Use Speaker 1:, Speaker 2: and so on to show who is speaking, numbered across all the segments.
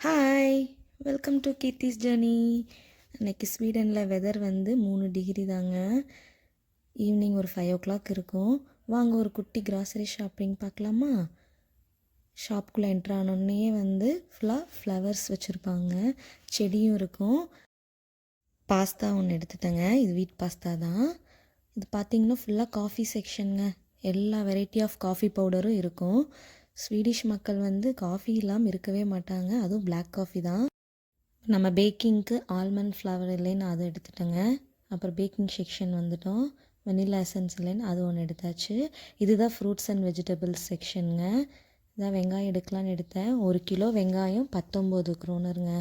Speaker 1: Hi welcome to Keerthi's journey இன்னைக்கு ஸ்வீடனில் weather வந்து மூணு டிகிரி தாங்க. ஈவினிங் ஒரு ஃபைவ் ஓ கிளாக் இருக்கும். வாங்க ஒரு குட்டி கிராசரி ஷாப்பிங் பார்க்கலாமா? ஷாப்புக்குள்ளே என்ட்ரு ஆனோடனே வந்து ஃபுல்லாக ஃப்ளவர்ஸ் வச்சுருப்பாங்க. செடியும் இருக்கும். பாஸ்தா ஒன்று எடுத்துட்டேங்க. இது வீட் பாஸ்தா தான். இது பார்த்தீங்கன்னா ஃபுல்லாக காஃபி செக்ஷனுங்க எல்லா வெரைட்டி ஆஃப் காஃபி பவுடரும் இருக்கும். ஸ்வீடிஷ் மக்கள் வந்து காஃபி இல்லாமல் இருக்கவே மாட்டாங்க. அதுவும் பிளாக் காஃபி தான். நம்ம பேக்கிங்க்கு ஆல்மண்ட் ஃப்ளவர் இல்லைன்னு அதை எடுத்துட்டோங்க. அப்புறம் பேக்கிங் செக்ஷன் வந்துட்டோம். வெனிலா எசன்ஸ் இல்லைன்னு அது ஒன்று எடுத்தாச்சு. இதுதான் ஃப்ரூட்ஸ் அண்ட் வெஜிடபிள்ஸ் செக்ஷனுங்க இதான் வெங்காயம் எடுக்கலான்னு எடுத்தேன். ஒரு கிலோ வெங்காயம் பத்தொம்போது க்ரோனருங்க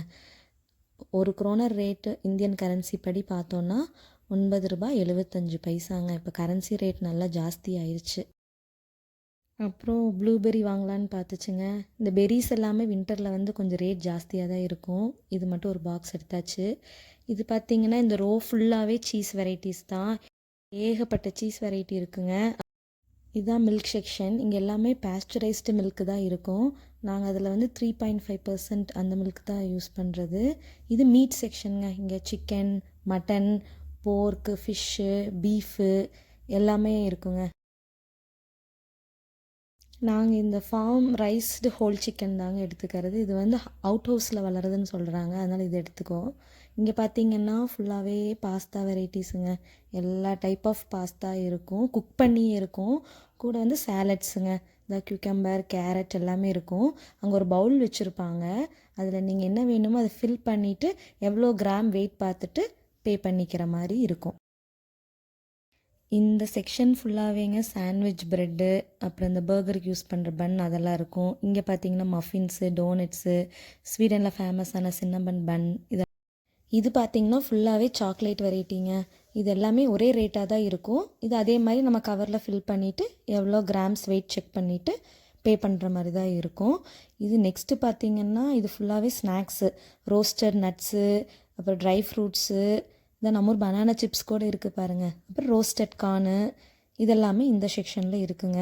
Speaker 1: ஒரு க்ரோனர் ரேட்டு இந்தியன் கரன்சி படி பார்த்தோன்னா ஒன்பது ரூபாய் எழுபத்தஞ்சு பைசாங்க. இப்போ கரன்சி ரேட் நல்லா ஜாஸ்தி ஆயிடுச்சு அப்புறம் ப்ளூபெர்ரி வாங்கலான்னு பார்த்துச்சுங்க. இந்த பெரிஸ் எல்லாமே வின்டரில் வந்து கொஞ்சம் ரேட் ஜாஸ்தியாக தான் இருக்கும். இது மட்டும் ஒரு பாக்ஸ் எடுத்தாச்சு. இது பார்த்தீங்கன்னா இந்த ரோ ஃபுல்லாகவே சீஸ் வெரைட்டிஸ் தான். ஏகப்பட்ட சீஸ் வெரைட்டி இருக்குங்க. இதுதான் மில்க் செக்ஷன் இங்கே எல்லாமே பேஸ்டரைஸ்டு மில்க்கு தான் இருக்கும். நாங்கள் அதில் வந்து த்ரீ பாயிண்ட் ஃபைவ் பர்சன்ட் அந்த மில்க் தான் யூஸ் பண்ணுறது இது மீட் செக்ஷனுங்க இங்கே chicken mutton pork fish beef எல்லாமே இருக்குங்க. நாங்கள் இந்த ஃபார்ம் ரைஸ்டு ஹோல் சிக்கன் தாங்க எடுத்துக்கிறது. இது வந்து அவுட் ஹவுஸில் வளருதுன்னு சொல்கிறாங்க அதனால் இது எடுத்துக்கோ இங்கே பார்த்தீங்கன்னா ஃபுல்லாகவே பாஸ்தா வெரைட்டிஸுங்க எல்லா டைப் ஆஃப் பாஸ்தா இருக்கும். குக் பண்ணி இருக்கும். கூட வந்து சேலட்ஸுங்க இந்த கியூக்கம்பர் கேரட் எல்லாமே இருக்கும். அங்கே ஒரு பவுல் வச்சுருப்பாங்க. அதில் நீங்கள் என்ன வேணுமோ அதை ஃபில் பண்ணிவிட்டு எவ்வளோ கிராம் வெயிட் பார்த்துட்டு பே பண்ணிக்கிற மாதிரி இருக்கும். இந்த செக்ஷன் ஃபுல்லாகவேங்க சாண்ட்விச் ப்ரெட்டு அப்புறம் இந்த பர்கருக்கு யூஸ் பண்ணுற பன் அதெல்லாம் இருக்கும். இங்கே பார்த்தீங்கன்னா மஃபின்ஸு டோனட்ஸு ஸ்வீடனில் ஃபேமஸான சின்னபன் பன் இது இது பார்த்திங்கன்னா ஃபுல்லாகவே சாக்லேட் வெரைட்டிங்க இது எல்லாமே ஒரே ரேட்டாக தான் இருக்கும். இது அதே மாதிரி நம்ம கவரில் ஃபில் பண்ணிவிட்டு எவ்வளோ கிராம்ஸ் வெயிட் செக் பண்ணிவிட்டு பே பண்ணுற மாதிரி தான் இருக்கும். இது நெக்ஸ்ட்டு பார்த்தீங்கன்னா இது ஃபுல்லாகவே ஸ்நாக்ஸு ரோஸ்டட் நட்ஸு அப்புறம் ட்ரை ஃப்ரூட்ஸு தென் அமூர் பனானா சிப்ஸ் கூட இருக்குது பாருங்கள் அப்புறம் ரோஸ்டட் கார்னு இதெல்லாமே இந்த செக்ஷனில் இருக்குங்க.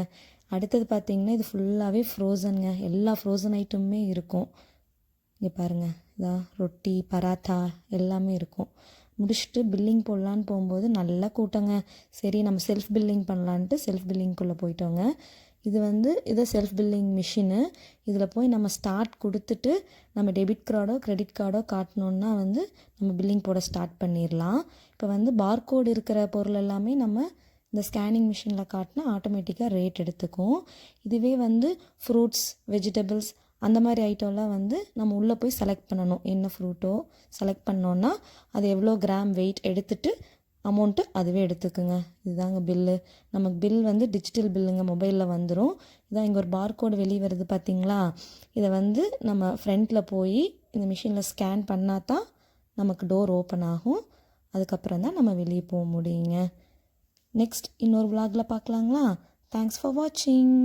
Speaker 1: அடுத்தது பார்த்தீங்கன்னா இது ஃபுல்லாகவே ஃப்ரோசனுங்க எல்லா ஃப்ரோசன் ஐட்டமுமே இருக்கும். இங்கே பாருங்கள் இதான் ரொட்டி பராத்தா எல்லாமே இருக்கும். முடிச்சுட்டு பில்லிங் போடலான்னு போகும்போது நல்லா கூட்டங்க. சரி நம்ம செல்ஃப் பில்லிங் பண்ணலான்ட்டு செல்ஃப் பில்லிங்குள்ளே போயிட்டோங்க. இது வந்து இது செல்ஃப் பில்லிங் மிஷினு இதில் போய் நம்ம ஸ்டார்ட் கொடுத்துட்டு நம்ம டெபிட் கார்டோ கிரெடிட் கார்டோ காட்டினோன்னா வந்து நம்ம பில்லிங் போட ஸ்டார்ட் பண்ணிடலாம் இப்போ வந்து பார்கோடு இருக்கிற பொருள் எல்லாமே நம்ம இந்த ஸ்கேனிங் மிஷினில் காட்டினா ஆட்டோமேட்டிக்காக ரேட் எடுத்துக்கும். இதுவே வந்து ஃப்ரூட்ஸ் வெஜிடபிள்ஸ் அந்த மாதிரி ஐட்டம்லாம் வந்து நம்ம உள்ளே போய் செலக்ட் பண்ணணும். என்ன ஃப்ரூட்டோ செலக்ட் பண்ணோன்னா அது எவ்வளோ கிராம் வெயிட் எடுத்துகிட்டு அமௌண்ட்டு அதுவே எடுத்துக்குங்க. இதுதாங்க பில்லு நமக்கு பில் வந்து டிஜிட்டல் பில்லுங்க மொபைலில் வந்துடும் இதான் இங்கே ஒரு பார்கோடு வெளியே வருது பார்த்தீங்களா இதை வந்து நம்ம ஃப்ரண்ட்டில் போய் இந்த மிஷினில் ஸ்கேன் பண்ணால் தான் நமக்கு டோர் ஓப்பன் ஆகும். அதுக்கப்புறம் தான் நம்ம வெளியே போக முடியுங்க. நெக்ஸ்ட் இன்னொரு vlogல பார்க்கலாங்களா தேங்க்ஸ் ஃபார் வாட்சிங்